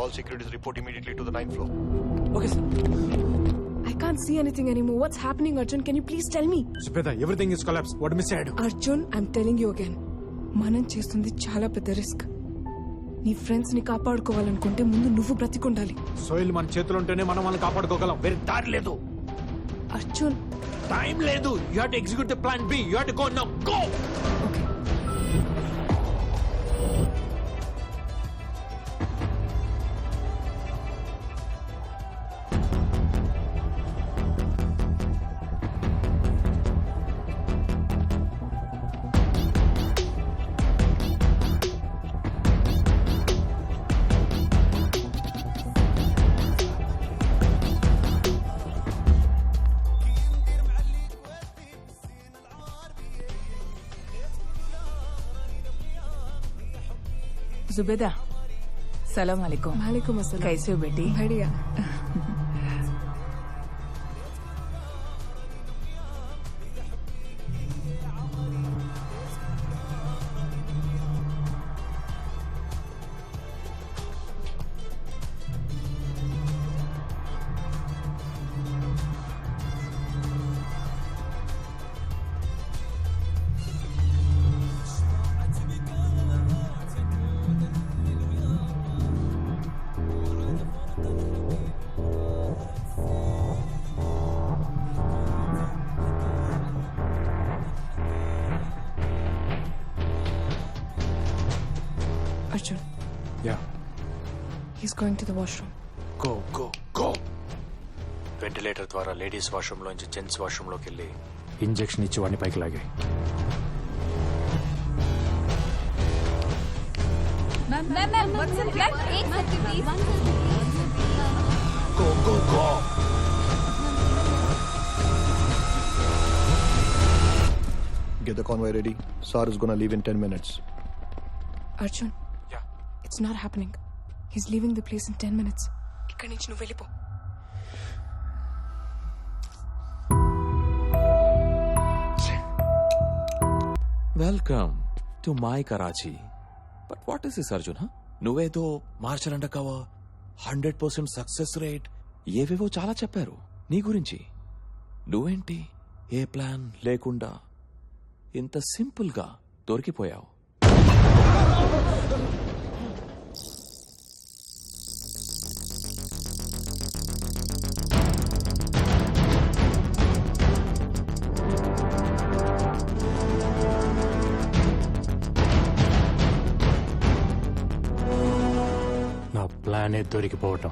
All securities report immediately to the ninth floor. Okay sir I can't see anything anymore. What's happening, Arjun? Can you please tell me? Supreetha everything is collapse what miss అయ్యాడు Arjun I'm telling you again మనం చేస్తుంది చాలా పెద్ద risk నీ ఫ్రెండ్స్ని కాపాడుకోవాలనుకుంటే ముందు నువ్వు బ్రతికుండాలి soil మన చేతులు ఉంటేనే మనం వాళ్ళని కాపాడుకోగలం వేరే దారి లేదు అర్జున్ టైం లేదు you have to execute the plan B you have to go now go Zubeda सलाम वालेकुम वालेकुम अस्सलाम कैसे हो बेटी बढ़िया going to the washroom. Go, go, go! Ventilator Dwara, ladies' washroom, lo, gents' washroom, lo, kelli. Injection ichu vani pike lage. Ma'am, ma'am, ma'am, ma'am, what's the plan? Go, go, go! Get the convoy ready. Sar is gonna leave in 10 minutes. Arjun. Yeah. It's not happening. He's leaving the place in 10 minutes. ఇక్కడి నుంచి నువ్వు వెళ్ళిపో. Welcome to my Karachi but what is this Arjun నువ్వేదో మార్చలంట కవా? Hundred percent success rate ఏవేవో చాలా చెప్పారు నీ గురించి. నువ్వేంటి? ఏ ప్లాన్ లేకుండా ఇంత సింపుల్గా దొరికిపోయావు? నా దొరికిపోవటం.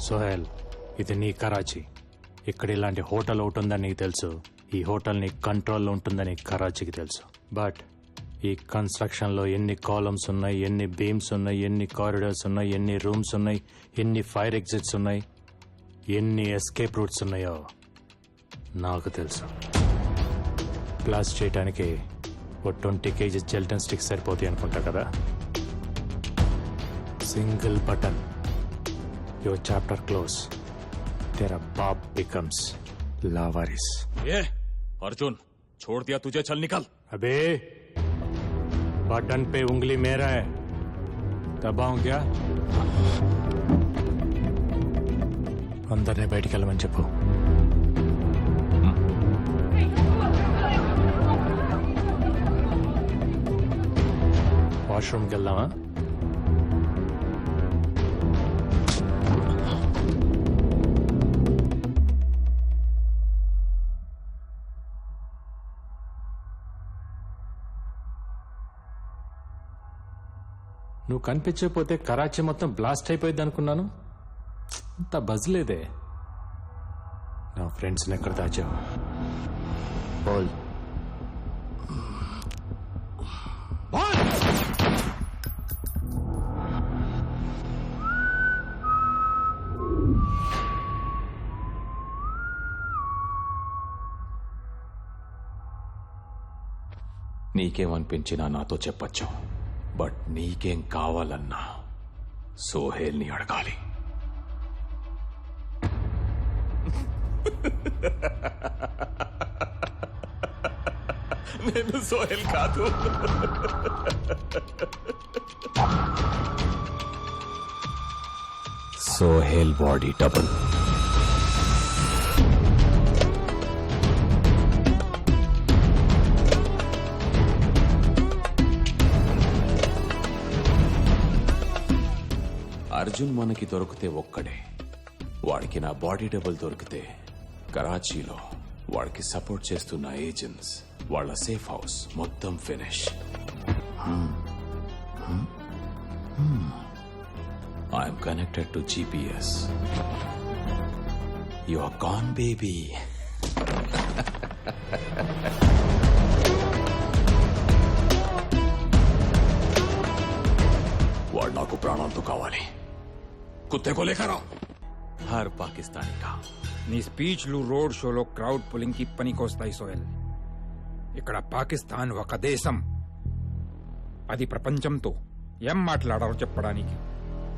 సోహెల్ ఇది నీ కరాచీ. ఇక్కడ ఇలాంటి హోటల్ ఒకటి ఉందని నీకు తెలుసు. ఈ హోటల్ నీ కంట్రోల్లో ఉంటుందని కరాచీకి తెలుసు. బట్ ఈ కన్స్ట్రక్షన్లో ఎన్ని కాలమ్స్ ఉన్నాయి ఎన్ని బీమ్స్ ఉన్నాయి ఎన్ని కారిడార్స్ ఉన్నాయి ఎన్ని రూమ్స్ ఉన్నాయి ఎన్ని ఫైర్ ఎగ్జిట్స్ ఉన్నాయి ఎన్ని ఎస్కేప్ రూట్స్ ఉన్నాయో నాకు తెలుసు. క్లాస్ చేయడానికి ఓ twenty K G gelatin sticks సరిపోతాయి అనుకుంటా కదా? Single button. Your chapter close. Tera baap becomes Lavaris. ఏ అర్జున్ छोड़ दिया तुझे चल निकल अबे बटन पे उंगली मेरा है दबाऊं क्या అందరినీ బయటికి వెళ్ళమని చెప్పు వాష్రూమ్కి వెళ్దామా నువ్వు కనిపించకపోతే కరాచీ మొత్తం బ్లాస్ట్ అయిపోయింది అనుకున్నాను. అంత బజ్ లేదే. నా ఫ్రెండ్స్ని ఎక్కడ దాచావు? Paul. నీకేమనిపించినా నాతో చెప్పొచ్చు. నీకేం కావాలన్నా సోహేల్ని అడగాలి. నేను సోహెల్ కాదు. Sohel body double. అర్జున్ మనకి దొరికితే ఒక్కడే. వాడికి నా బాడీ డబుల్ దొరికితే కరాచీలో వాడికి సపోర్ట్ చేస్తున్న ఏజెంట్స్ వాళ్ళ సేఫ్ హౌస్ మొత్తం finish. I'm connected to GPS. You are gone baby. వాడు నాకు ప్రాణాలతో కావాలి. కుత్తేకో లేఖరా హర్ పాకిస్తానీ కా నీ స్పీచ్లు రోడ్ షోలో క్రౌడ్ పులింగ్ కి పనికొస్తాయి సోహెల్ ఇక్కడ పాకిస్తాన్ ఒక దేశం అది ప్రపంచంతో ఏం మాట్లాడాలో చెప్పడానికి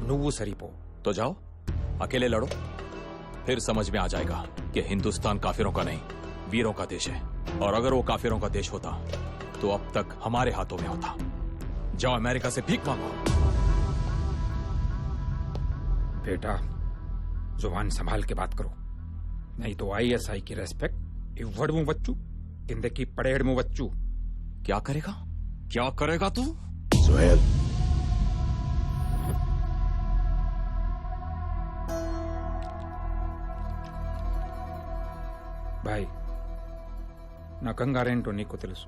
నువ్వు సరిపో तो जाओ अकेले लड़ो फिर समझ में आ जाएगा कि हिंदुस्तान काफिरों का नहीं वीरों का देश है और अगर वो काफिरों का देश होता तो अब तक हमारे हाथों में होता जाओ अमेरिका से भीख मांगो बेटा जुबान संभाल के बात करो नहीं तो ఐఎస్ఐ की రెస్పెక్ట్ ఇవ్వడము వచ్చు కిందకి పడేయడము వచ్చు क्या करेगा क्या करेगा तू Sohail. బాయ్ నా కంగారేంటో నీకు తెలుసు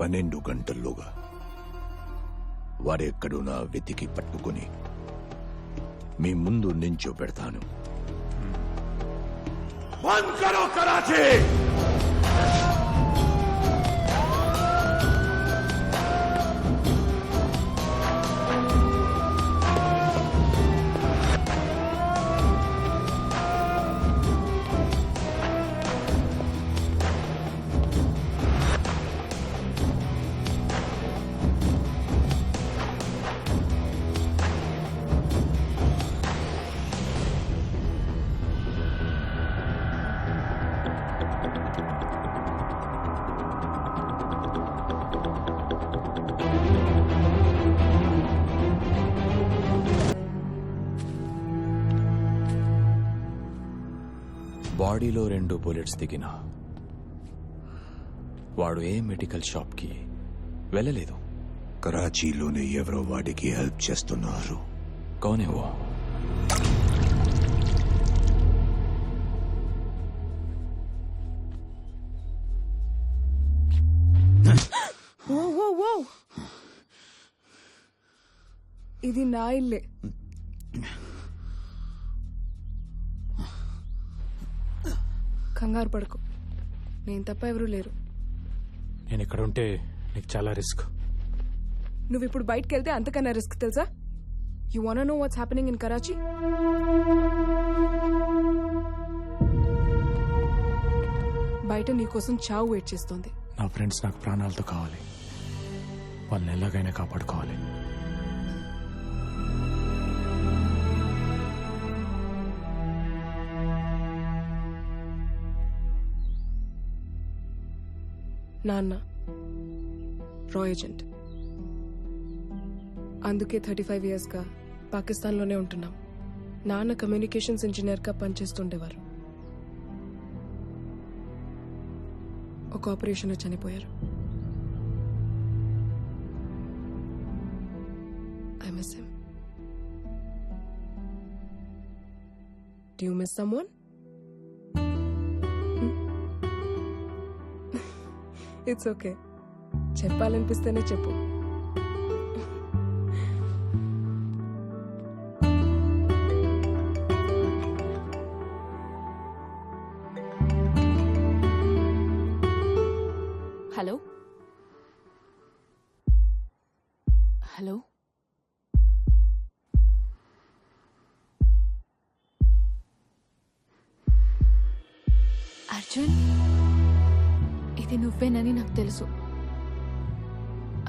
పన్నెండు గంటల్లోగా వారెక్కడున్నా వెతికి పట్టుకుని మీ ముందు నేను చూపెడతాను. బంద్ కరో కరాచీ! బాడీలో రెండు బుల్లెట్స్ దిగిన. వాడు ఏ మెడికల్ షాప్కి వెళ్ళలేదు. కరాచీలోనే ఎవరో వాడికి హెల్ప్ చేస్తున్నారు. కౌనే वो ఓ ఓ ఓ ఇది నా ఇల్లే. కంగారు పడుకో. నేను తప్ప ఎవరూ లేరు. నేను ఇక్కడ ఉంటే నీకు చాలా రిస్క్. నువ్వు ఇప్పుడు బయటకు వెళ్తే అంతకన్నా రిస్క్ తెలుసా? You want know what's happening in Karachi బయట నీకోసం చావు వెయిట్ చేస్తోంది. నా ఫ్రెండ్స్ నాకు ప్రాణాలతో కావాలి. వాళ్ళని ఎలాగైనా కాపాడుకోవాలి. నాన్న రా ఏజెంట్ అందుకే థర్టీ ఫైవ్ ఇయర్స్గా పాకిస్తాన్లోనే ఉంటున్నాం. నాన్న కమ్యూనికేషన్స్ ఇంజనీర్గా పనిచేస్తుండేవారు. ఒక ఆపరేషన్లో చనిపోయారు. I miss him Do you miss someone? It's okay చెప్పాలనిపిస్తేనే చెప్పు. హలో? హలో? అర్జున్? ఇది నువ్వేనని నాకు తెలుసు.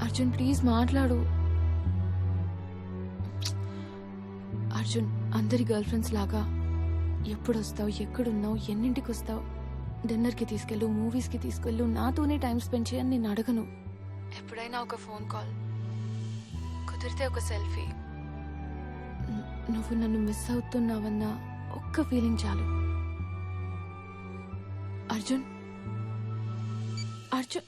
అర్జున్ ప్లీజ్ మాట్లాడు. అర్జున్ అందరి గర్ల్ ఫ్రెండ్స్ లాగా ఎప్పుడు వస్తావు ఎక్కడున్నావు ఎన్నింటికి వస్తావు డిన్నర్కి తీసుకెళ్ళు మూవీస్కి తీసుకెళ్ళు నాతోనే టైం స్పెండ్ చేయని నేను అడగను. ఎప్పుడైనా ఒక ఫోన్ కాల్ కుదిరితే ఒక సెల్ఫీ. నువ్వు నన్ను మిస్ అవుతున్నావన్న ఒక్క ఫీలింగ్ చాలు. అర్జున్ అర్జున్